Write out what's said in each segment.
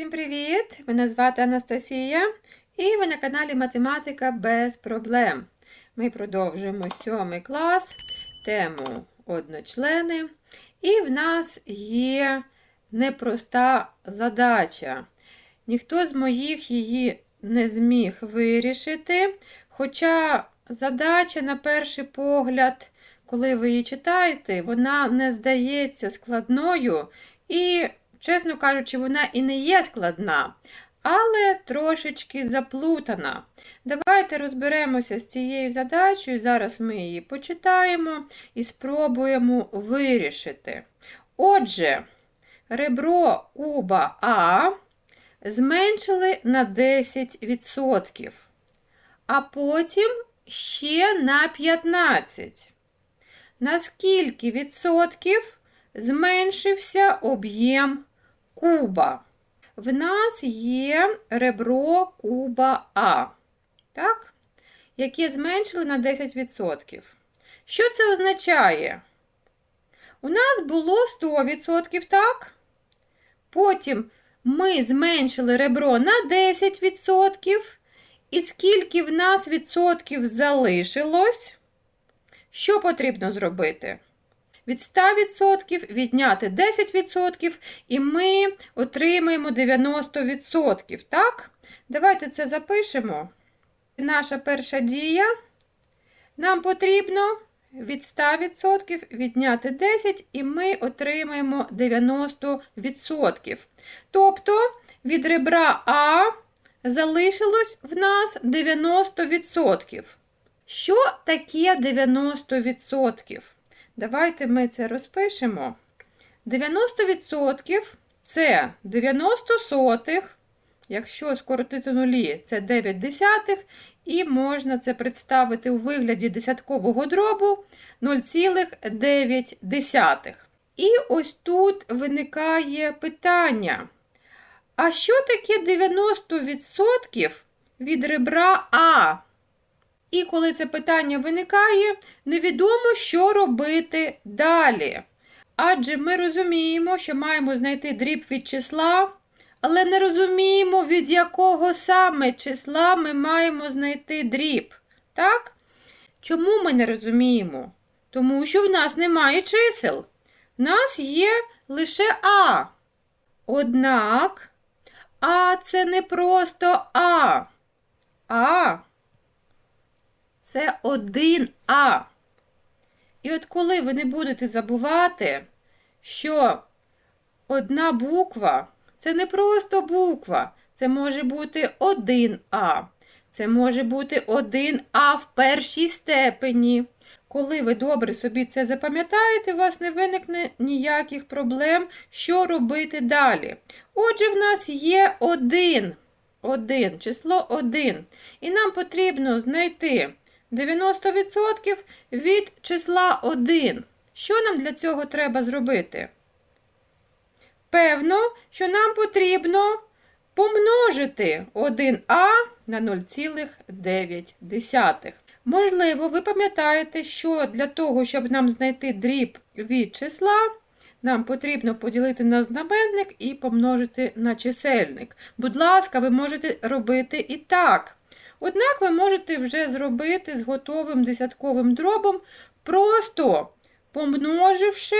Всім привіт! Мене звати Анастасія і ви на каналі Математика без проблем. Ми продовжуємо сьомий клас, тему одночлени. І в нас є непроста задача. Ніхто з моїх її не зміг вирішити. Хоча задача, на перший погляд, коли ви її читаєте, вона не здається складною. І Чесно кажучи, вона і не є складна, але трошечки заплутана. Давайте розберемося з цією задачею. Зараз ми її почитаємо і спробуємо вирішити. Отже, ребро куба А зменшили на 10%, а потім ще на 15%. На скільки відсотків зменшився об'єм куба. В нас є ребро куба А, так? яке зменшили на 10%. Що це означає? У нас було 100%, так? Потім ми зменшили ребро на 10%. І скільки в нас відсотків залишилось, що потрібно зробити? Від 100% відняти 10%, і ми отримаємо 90%. Так? Давайте це запишемо. Наша перша дія. Нам потрібно від 100% відняти 10, і ми отримаємо 90%. Тобто від ребра А залишилось в нас 90%. Що таке 90%? Давайте ми це розпишемо. 90% це 90 сотих, якщо скоротити нулі, це 9 десятих, і можна це представити у вигляді десяткового дробу 0,9. І ось тут виникає питання. А що таке 90% від ребра А? І коли це питання виникає, невідомо, що робити далі. Адже ми розуміємо, що маємо знайти дріб від числа, але не розуміємо, від якого саме числа ми маємо знайти дріб. Так? Чому ми не розуміємо? Тому що в нас немає чисел. В нас є лише А. Однак, А це не просто А. А це 1А. І от коли ви не будете забувати, що одна буква це не просто буква, це може бути 1А. Це може бути 1А в першій степені. Коли ви добре собі це запам'ятаєте, у вас не виникне ніяких проблем, що робити далі. Отже, в нас є 1. 1, число 1. І нам потрібно знайти 90% від числа 1. Що нам для цього треба зробити? Певно, що нам потрібно помножити 1а на 0,9. Можливо, ви пам'ятаєте, що для того, щоб нам знайти дріб від числа, нам потрібно поділити на знаменник і помножити на чисельник. Будь ласка, ви можете робити і так. Однак ви можете вже зробити з готовим десятковим дробом, просто помноживши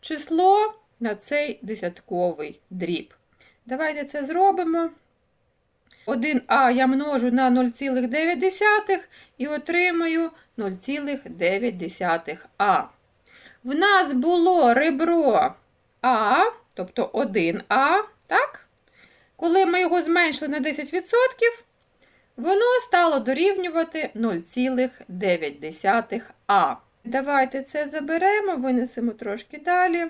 число на цей десятковий дріб. Давайте це зробимо. 1а я множу на 0,9 і отримаю 0,9а. В нас було ребро А, тобто 1а, так? Коли ми його зменшили на 10%, Воно стало дорівнювати 0,9а. Давайте це заберемо, винесемо трошки далі.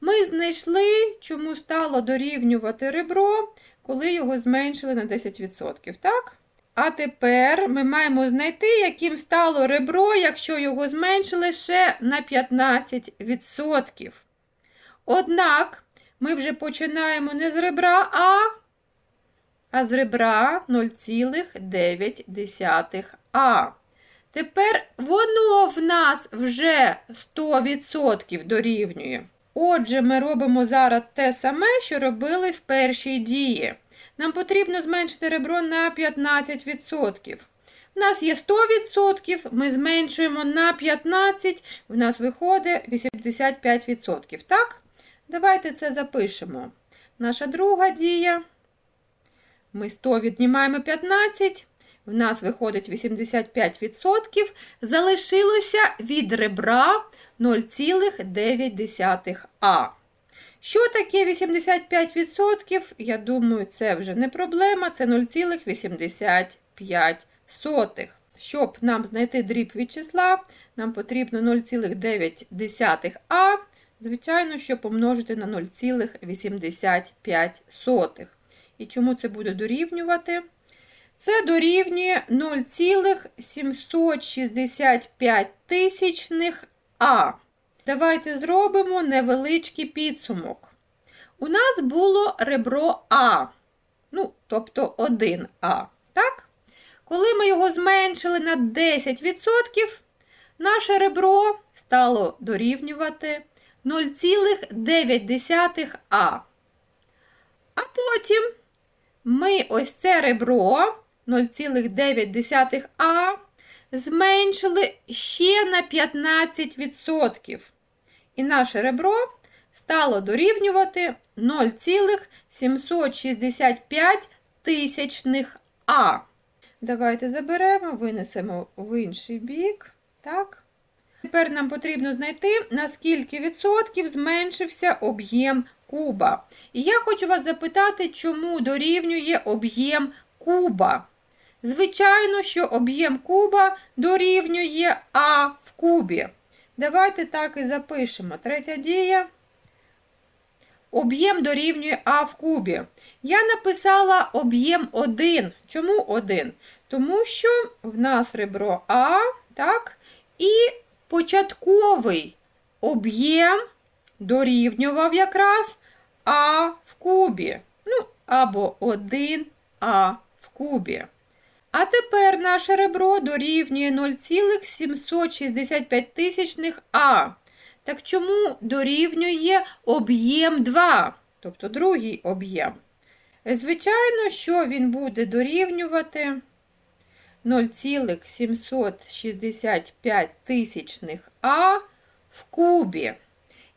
Ми знайшли, чому стало дорівнювати ребро, коли його зменшили на 10%. так? А тепер ми маємо знайти, яким стало ребро, якщо його зменшили ще на 15%. Однак ми вже починаємо не з ребра А, а з ребра 0,9а. Тепер воно в нас вже 100% дорівнює. Отже, ми робимо зараз те саме, що робили в першій дії. Нам потрібно зменшити ребро на 15%. У нас є 100%, ми зменшуємо на 15%, в нас виходить 85%. Так? Давайте це запишемо. Наша друга дія. Ми 100 віднімаємо 15, в нас виходить 85%. Залишилося від ребра 0,9А. Що таке 85%? Я думаю, це вже не проблема, це 0,85. Щоб нам знайти дріб від числа, нам потрібно 0,9А, звичайно, що помножити на 0,85. І чому це буде дорівнювати? Це дорівнює 0,765 тисячних А. Давайте зробимо невеличкий підсумок. У нас було ребро А, ну, тобто 1А. Так? Коли ми його зменшили на 10%, наше ребро стало дорівнювати 0,9А. А потім ми ось це ребро 0,9А зменшили ще на 15%. І наше ребро стало дорівнювати 0,765 тисячних А. Давайте заберемо, винесемо в інший бік. Так. Тепер нам потрібно знайти, на скільки відсотків зменшився об'єм куба. І я хочу вас запитати, чому дорівнює об'єм куба. Звичайно, що об'єм куба дорівнює А в кубі. Давайте так і запишемо. Третя дія. Об'єм дорівнює А в кубі. Я написала об'єм 1. Чому 1? Тому що в нас ребро А, так, і початковий об'єм дорівнював якраз А в кубі. Ну, або 1А в кубі. А тепер наше ребро дорівнює 0,765 тисячних А. Так чому дорівнює об'єм 2, тобто другий об'єм? Звичайно, що він буде дорівнювати 0,765 тисячних А в кубі.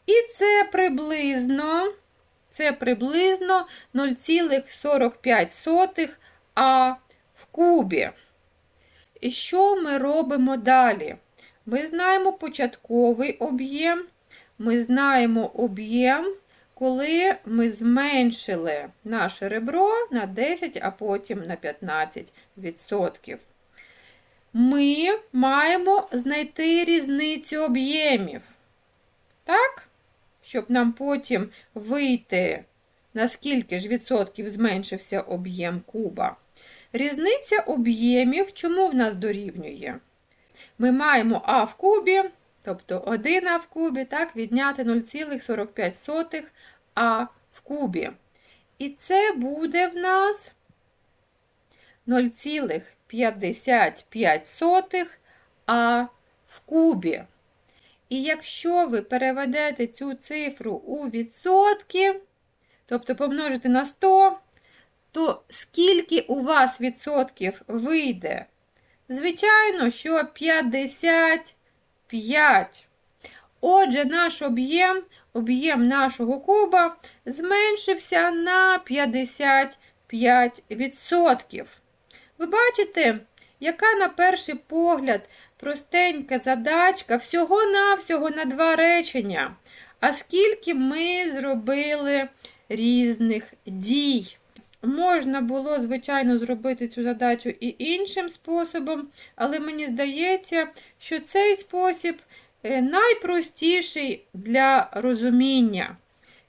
І це приблизно, це приблизно 0,45 А в кубі. І що ми робимо далі? Ми знаємо початковий об'єм, ми знаємо об'єм, коли ми зменшили наше ребро на 10, а потім на 15%. Ми маємо знайти різницю об'ємів. Так? Щоб нам потім вийти, на скільки ж відсотків зменшився об'єм куба. Різниця об'ємів чому в нас дорівнює? Ми маємо А в кубі, тобто 1 А в кубі, так, відняти 0,45 А в кубі. І це буде в нас 0,55 А в кубі. І якщо ви переведете цю цифру у відсотки, тобто помножите на 100, то скільки у вас відсотків вийде? Звичайно, що 55. Отже, наш об'єм, об'єм нашого куба зменшився на 55%. Ви бачите, яка на перший погляд простенька задачка всього-навсього на два речення. А скільки ми зробили різних дій. Можна було, звичайно, зробити цю задачу і іншим способом, але мені здається, що цей спосіб е, найпростіший для розуміння.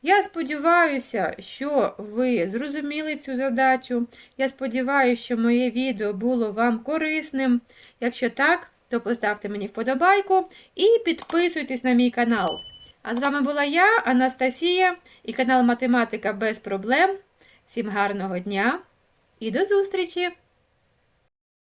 Я сподіваюся, що ви зрозуміли цю задачу. Я сподіваюся, що моє відео було вам корисним. Якщо так, то поставте мені вподобайку і підписуйтесь на мій канал. А з вами була я, Анастасія, і канал Математика без проблем. Всім гарного дня і до зустрічі!